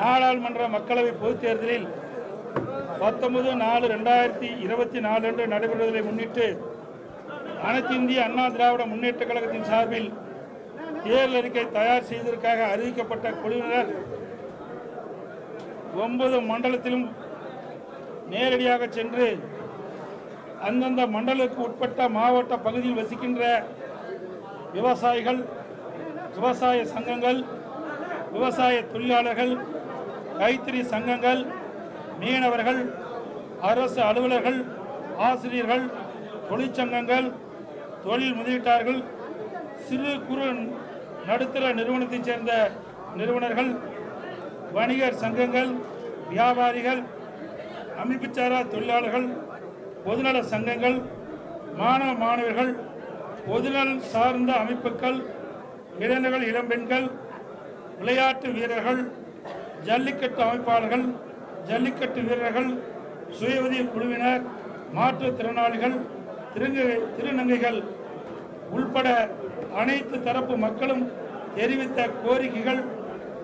நாடாளுமன்ற மக்களவை பொதுத் தேர்தலில் பத்தொன்பது நாலு ரெண்டாயிரத்தி இருபத்தி நாலு அன்று நடைபெறுவதை முன்னிட்டு அனைத்து இந்திய அண்ணா திராவிட முன்னேற்ற கழகத்தின் சார்பில் தேர்தல் அறிக்கை தயார் செய்வதற்காக அறிவிக்கப்பட்ட குழுவினர் ஒன்பது மண்டலத்திலும் நேரடியாக சென்று அந்தந்த மண்டலத்துக்கு உட்பட்ட மாவட்ட பகுதியில் வசிக்கின்ற விவசாயிகள் விவசாய சங்கங்கள் விவசாய தொழிலாளர்கள் கைத்தறி சங்கங்கள் மீனவர்கள் அரசு அலுவலர்கள் ஆசிரியர்கள் தொழிற்சங்கங்கள் தொழில் முதலீட்டாளர்கள் சிறு குறு நடுத்தர நிறுவனத்தைச் சேர்ந்த நிறுவனர்கள் வணிகர் சங்கங்கள் வியாபாரிகள் அமைப்புச்சாரா தொழிலாளர்கள் பொதுநல சங்கங்கள் மாணவ மாணவர்கள் பொதுநலம் சார்ந்த அமைப்புகள் இளைஞர்கள் இளம்பெண்கள் விளையாட்டு வீரர்கள் ஜல்லிக்கட்டு அமைப்பாளர்கள் ஜல்லிக்கட்டு வீரர்கள் சுய உதவி குழுவினர் மாற்றுத்திறனாளிகள் திருங்க திருநங்கைகள் உள்பட அனைத்து தரப்பு மக்களும் தெரிவித்த கோரிக்கைகள்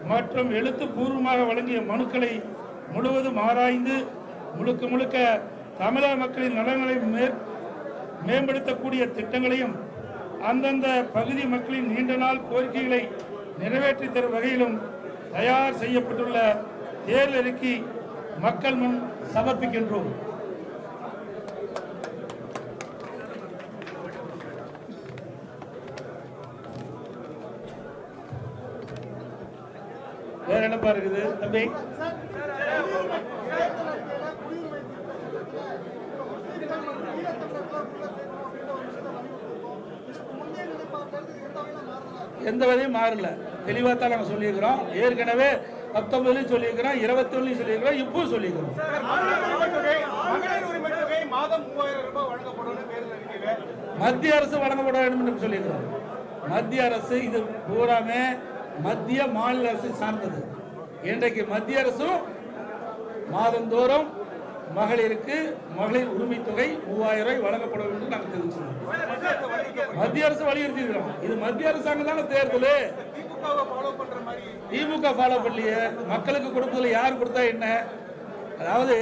மற்றும் எழுத்துப்பூர்வமாக வழங்கிய மனுக்களை முழுவதும் ஆராய்ந்து முழுக்க முழுக்க தமிழக மக்களின் நலன்களை மேம்படுத்தக்கூடிய திட்டங்களையும் அந்தந்த பகுதி மக்களின் நீண்ட நாள் கோரிக்கைகளை நிறைவேற்றி தரும் வகையிலும் தயார் செய்யப்பட்டுள்ள தேர்தல் அறிக்கை மக்கள் முன் சமர்ப்பிக்கின்றோம். வேற என்னப்பா இருக்குது தம்பி? எந்த வகையும் மாறல. தெளிவாக தான் நாங்கள் சொல்லியிருக்கிறோம். ஏற்கனவே பத்தொன்பதுலையும் சொல்லியிருக்கிறோம் இருபத்தொன்னுலையும் சொல்லியிருக்கிறோம் இப்பவும் சொல்லியிருக்கிறோம். மத்திய அரசு வழங்கப்பட வேண்டும் என்று சொல்லியிருக்கிறோம். மத்திய அரசு இது பூராமே மத்திய மாநில அரசு சார்ந்தது. இன்றைக்கு மத்திய அரசும் மாதந்தோறும் மகளிருக்கு மகளிர் உரிமை தொகை மூவாயிரம் ரூபாய் வழங்கப்பட வேண்டும் என்று நாங்கள் தெரிவிச்சிருக்கோம். மத்திய அரசு வலியுறுத்தி இருக்கிறோம் இது மத்திய அரசாங்கம் தானே தேர்தல். திமுக ஃபாலோ பண்ணலையே. மக்களுக்கு கொடுப்பதில் யார் கொடுத்தா என்ன? அதாவது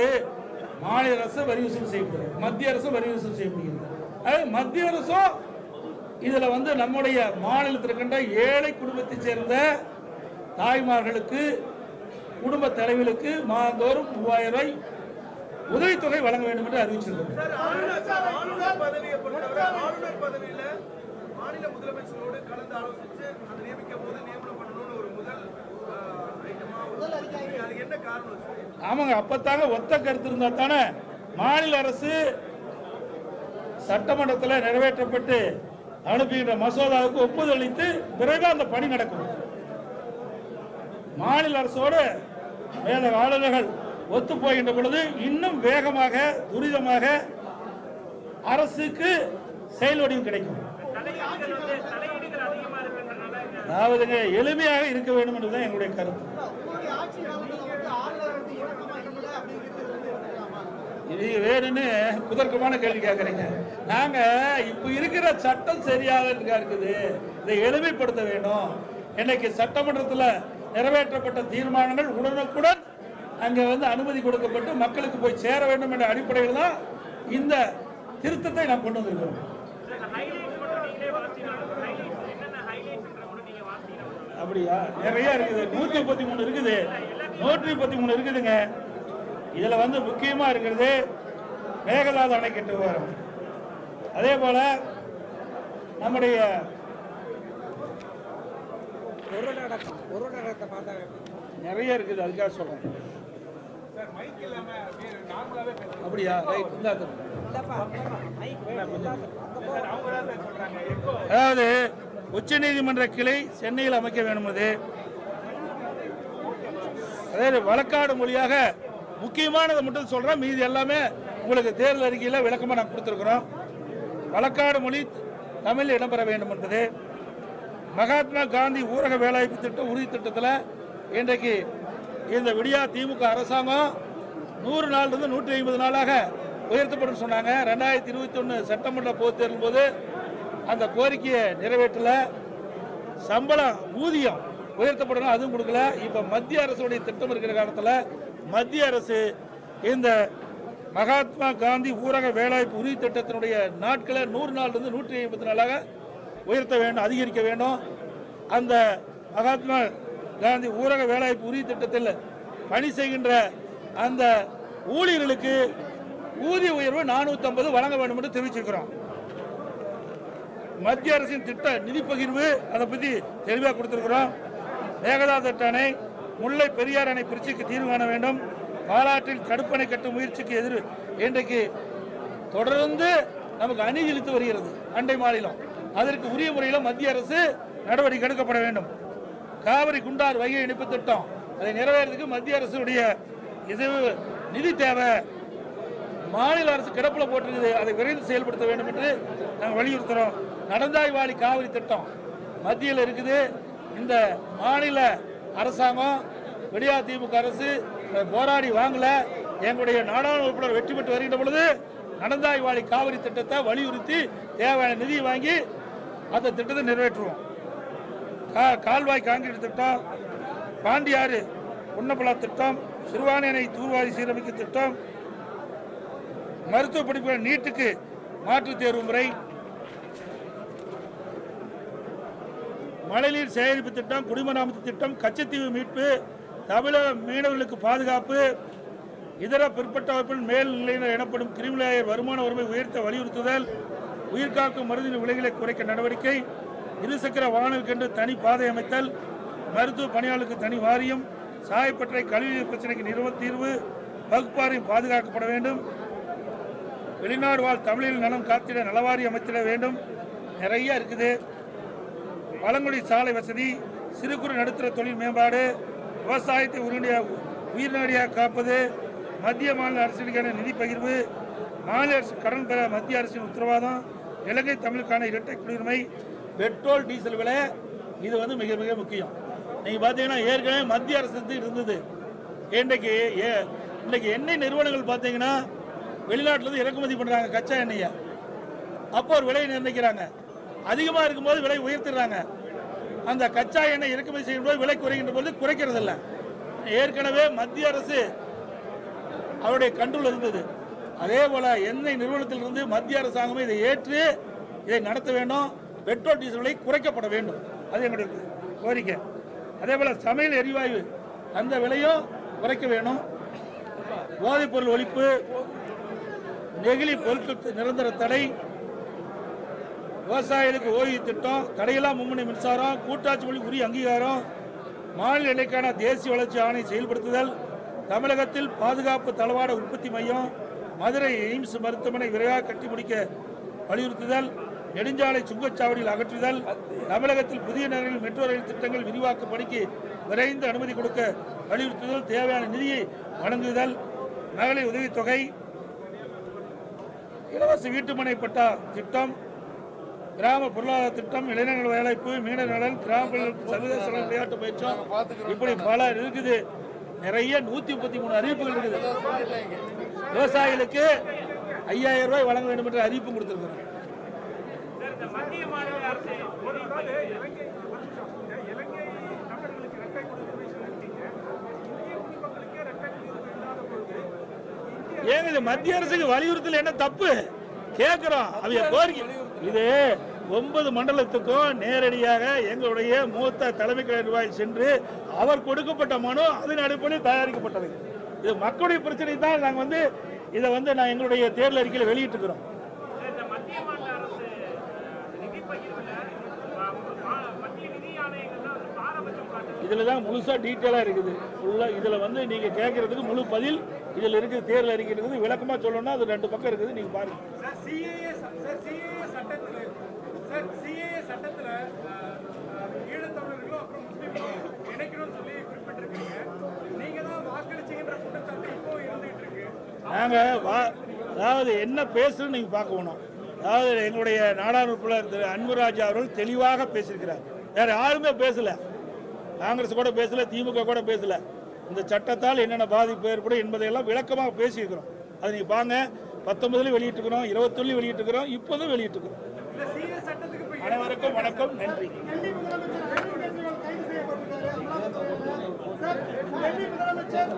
மாநில அரசு வரி வசூல் செய்யப்படுது மத்திய அரசு வரி வசூல் செய்யப்படுகிறது அதாவது மத்திய அரசும் இதுல வந்து நம்முடைய மாநிலத்தில் இருக்கின்ற ஏழை குடும்பத்தைச் சேர்ந்த தாய்மார்களுக்கு குடும்ப தலைவர்களுக்கு மாதந்தோறும் மூவாயிரம் ரூபாய் உதவித்தொகை வழங்க வேண்டும் என்று சார்? ஆமாங்க அப்பத்தாங்க ஒத்த கருத்து இருந்தா தானே மாநில அரசு சட்டமன்றத்தில் நிறைவேற்றப்பட்டு அனுப்புகின்ற மசோதாவுக்கு ஒப்புதல் அளித்து பிறகு அந்த பணி நடக்கும். மாநில அரசோடு மேல ஆளுநர்கள் ஒத்து போகின்ற பொழுது இன்னும் வேகமாக துரிதமாக அரசுக்கு செயல் வடிவம் கிடைக்கும். அதாவதுங்க எளிமையாக இருக்க வேண்டும் என்றுதான் என்னுடைய கருத்து. இது வேணும்னு குதர்க்கமான கேள்வி கேட்குறீங்க. நாங்க இப்ப இருக்கிற சட்டம் சரியாக இருக்குது? இதை எளிமைப்படுத்த வேண்டும். இன்னைக்கு சட்டமன்றத்தில் நிறைவேற்றப்பட்ட தீர்மானங்கள் உடனுக்குடன் அங்க வந்து அனுமதி கொடுக்கப்பட்டு மக்களுக்கு போய் சேர வேண்டும் என்ற அடிப்படையில் தான் இந்த திருத்தத்தை நாம் கொண்டு வந்திருக்கிறோம். அப்படியா? நிறைய இருக்குது. நூத்தி முப்பத்தி மூணு இருக்குது. நூற்றி முப்பத்தி மூணு இருக்குதுங்க. இதுல வந்து முக்கியமா இருக்கிறது மேகதாது அணைக்கட்டு விவகாரம் அதே போல நம்முடைய நிறைய இருக்குது. அதுக்காக இல்லாம அப்படியே? ரைட் அதாவது உச்சநீதிமன்ற கிளை சென்னையில் அமைக்க வேண்டும் அது. அதாவது வழக்காடு மொழியாக முக்கியமானதை மட்டும் சொல்றேன். மீதி எல்லாமே உங்களுக்கு தேர்தல் அறிக்கையில் விளக்கமாக நான் கொடுத்துருக்குறோம். வழக்காடு மொழி தமிழில் இடம்பெற வேண்டும் என்பது. மகாத்மா காந்தி ஊரக வேலைவாய்ப்பு திட்டம் உறுதி திட்டத்தில் இன்றைக்கு இந்த விடியா திமுக அரசாங்கம் நூறு நாள்லேருந்து நூற்றி ஐம்பது நாளாக உயர்த்தப்படும் சொன்னாங்க. ரெண்டாயிரத்தி இருபத்தி ஒன்று சட்டமன்ற பொதுத் தேர்தல் போது அந்த கோரிக்கையை நிறைவேற்றல. சம்பளம் ஊதியம் உயர்த்தப்படணும் அதுவும் கொடுக்கல. இப்போ மத்திய அரசுடைய திட்டம் இருக்கிற காலத்தில் மத்திய அரசு இந்த மகாத்மா காந்தி ஊரக வேலைவாய்ப்பு உறுதி திட்டத்தினுடைய நாட்களை நூறு நாள்லேருந்து நூற்றி ஐம்பத்தி நாளாக உயர்த்த வேண்டும் அதிகரிக்க வேண்டும். அந்த மகாத்மா காந்தி ஊரக வேலைவாய்ப்பு உறுதி திட்டத்தில் பணி செய்கின்ற அந்த ஊழியர்களுக்கு ஊதிய உயர்வு 450 வழங்க வேண்டும் என்று தெரிவிச்சிருக்கிறோம். மத்திய அரசின் திட்ட நிதி பகிர்வு அதை பத்தி தெளிவாக கொடுத்திருக்கிறோம். மேகதாது அணை முல்லை பெரியார் அணை பிரச்சனைக்கு தீர்வு காண வேண்டும். பாலாற்றில் தடுப்பணை கட்டும் முயற்சிக்கு எதிர் இன்றைக்கு தொடர்ந்து நமக்கு அணி இழுத்து வருகிறது. அண்டை மாநிலம். அதற்கு உரிய முறையில் மத்திய அரசு நடவடிக்கை எடுக்கப்பட வேண்டும். காவிரி குண்டார் வைகை இணைப்பு திட்டம். அதை நிறைவேறதுக்கு மத்திய அரசுடைய இது நிதி தேவை. மாநில அரசு கிடப்பில் போட்டிருக்குது. அதை விரைந்து செயல்படுத்த வேண்டும் என்று நாங்கள் வலியுறுத்துகிறோம் நடந்தாய்வாளி காவிரி திட்டம் மத்தியில் இருக்குது. இந்த மாநில அரசாங்கம் விடியா திமுக அரசு போராடி வாங்கல. எங்களுடைய நாடாளுமன்ற உறுப்பினர் வெற்றி பெற்று வருகின்ற பொழுது நடந்தாய்வாளி காவிரி திட்டத்தை வலியுறுத்தி தேவையான நிதியை வாங்கி அந்த திட்டத்தை நிறைவேற்றுவோம். கால்வாய் காங்கிரீட் திட்டம் பாண்டியாறு உன்னப்பலா திட்டம் சிறுவாணியனை தூர்வாரி சீரமைப்பு திட்டம் மருத்துவ படிப்புகள் நீட்டுக்கு மாற்றுத் தேர்வு முறை மழைநீர் சேகரிப்பு திட்டம் குடிமராமத்து திட்டம் கச்சத்தீவு மீட்பு தமிழக மீனவர்களுக்கு பாதுகாப்பு இதர பிற்பட்ட வகுப்பில் மேல்நிலையினர் எனப்படும் கிரிமிலேயர் வருமான உரிமை உயர்த்த வலியுறுத்துதல் உயிர்காக்கும் மருந்தின் விலைகளை குறைக்க நடவடிக்கை இருசக்கர வாகனங்களுக்கு தனி பாதை அமைத்தல் மருத்துவ பணியாளருக்கு தனி வாரியம் சாயப்பற்றை கழிவுநீர் பிரச்சனைக்கு நிறுவ தீர்வு வகுப்பாரையும் பாதுகாக்கப்பட வேண்டும். வெளிநாடு வாழ் தமிழில் நலம் காத்திட நலவாரி அமைத்திட வேண்டும். நிறைய இருக்குது. பழங்குடி சாலை வசதி சிறு குறு நடுத்தர தொழில் மேம்பாடு விவசாயத்தை உரிமையாக உயிர்நாடியாக காப்பது மத்திய மாநில அரசுக்கான நிதி பகிர்வு மாநில அரசு கடன் பெற மத்திய அரசின் உத்தரவாதம் இலங்கை தமிழுக்கான இரட்டை குடியுரிமை பெட்ரோல் டீசல் விலை இது வந்து மிக மிக முக்கியம். நீங்கள் பார்த்தீங்கன்னா ஏற்கனவே மத்திய அரசு இருந்தது. இன்றைக்கு ஏ- இன்றைக்கி எண்ணெய் நிறுவனங்கள் பார்த்தீங்கன்னா வெளிநாட்டிலேருந்து இறக்குமதி பண்ணுறாங்க கச்சா எண்ணெயை அப்போ ஒரு விலையை நிர்ணயிக்கிறாங்க. அதிகமாக இருக்கும்போது விலை உயர்த்திடுறாங்க. அந்த கச்சா எண்ணெய் இறக்குமதி செய்யும்போது விலை குறைகின்ற போது குறைக்கிறது இல்லை. ஏற்கனவே மத்திய அரசு அவருடைய கண்ட்ரோல் இருந்தது. அதே போல எண்ணெய் நிறுவனத்திலிருந்து மத்திய அரசாங்கமே இதை ஏற்று இதை நடத்த வேண்டும். பெட்ரோல் டீசல் விலை குறைக்கப்பட வேண்டும். அது எங்களுடைய கோரிக்கை. அதே போல் சமையல் எரிவாயு அந்த விலையும் குறைக்க வேணும். போதைப் பொருள் ஒழிப்பு நெகிழி பொருட்கள் நிரந்தர தடை விவசாயிகளுக்கு ஓய்வு திட்டம் தடையில்லா மும்முனை மின்சாரம் கூட்டாட்சி மொழி உரிய அங்கீகாரம் மாநில எல்லைக்கான தேசிய வளர்ச்சி ஆணை செயல்படுத்துதல் தமிழகத்தில் பாதுகாப்பு தளவாட உற்பத்தி மையம் மதுரை எய்ம்ஸ் மருத்துவமனை விரைவாக கட்டி முடிக்க வலியுறுத்துதல் நெடுஞ்சாலை சுங்கச்சாவடியில் அகற்றுதல் தமிழகத்தில் புதிய நகரில் மெட்ரோ ரயில் திட்டங்கள் விரிவாக்க பணிக்கு விரைந்து அனுமதி கொடுக்க வலியுறுத்துதல் தேவையான நிதியை வழங்குதல் மகளிர் உதவித்தொகை இலவச வீட்டுமனை பட்டா திட்டம் கிராம பொருளாதார திட்டம் இளைஞர்கள் வேலைப்பு மீன நலன் கிராம சர்வதேச விளையாட்டு பயிற்சம் இப்படி பல இருக்குது. நிறைய நூத்தி முப்பத்தி மூணு அறிவிப்புகள் இருக்குது. விவசாயிகளுக்கு ஐயாயிரம் ரூபாய் வழங்க வேண்டும் என்ற அறிவிப்பு கொடுத்திருக்கிறோம் ஏங்க இது மத்திய அரசுக்கு வலியுறுத்தல் என்ன தப்பு? கேட்கிறோம் அவங்க கோரிக்கை. இது ஒன்பது மண்டலத்துக்கும் நேரடியாக எங்களுடைய மூத்த தலைமை நிர்வாகி சென்று அவர் கொடுக்கப்பட்ட மனு அதன் அடிப்படையில் தயாரிக்கப்பட்டது. இது மக்களுடைய பிரச்சனை தான் நாங்கள் வந்து இதை வந்து நான் எங்களுடைய தேர்தல் அறிக்கையில் வெளியிட்டிருக்கிறோம் இந்த மத்திய மாநில அரசு நிதி பகிர்வுல ம- ம- மத்திய நிதி ஆணையங்கள்ல வந்து பாரபட்சம் காட்டுது இதில் தான் முழுசாக டீட்டெயிலாக இருக்குது. ஃபுல்லாக இதில் வந்து நீங்கள் கேட்குறதுக்கு முழு பதில் இதில் இருக்குது தேர்தல் அறிக்கை இருக்குது விளக்கமாக சொல்லணும்னா அது ரெண்டு பக்கம் இருக்குது. நீங்கள் பாருங்கள் இருக்கு. நாங்கள் வா அதாவது என்ன பேசுன்னு நீங்கள் பார்க்கணும் அதாவது எங்களுடைய நாடாளுமன்ற திரு அன்புராஜ் அவர்கள் தெளிவாக பேசியிருக்கிறார். வேற யாருமே பேசல. காங்கிரஸ் கூட பேசல திமுக கூட பேசல. இந்த சட்டத்தால் என்னென்ன பாதிப்பு ஏற்படும் என்பதையெல்லாம் விளக்கமாக பேசியிருக்கிறோம். அதை நீங்கள் பாங்க பத்தொன்பதுல வெளியிட்டிருக்கிறோம் இருபத்தொன்னு வெளியிட்டிருக்கிறோம் இப்போதும் வெளியிட்டிருக்கிறோம். அனைவருக்கும் வணக்கம் நன்றி. முதலமைச்சர்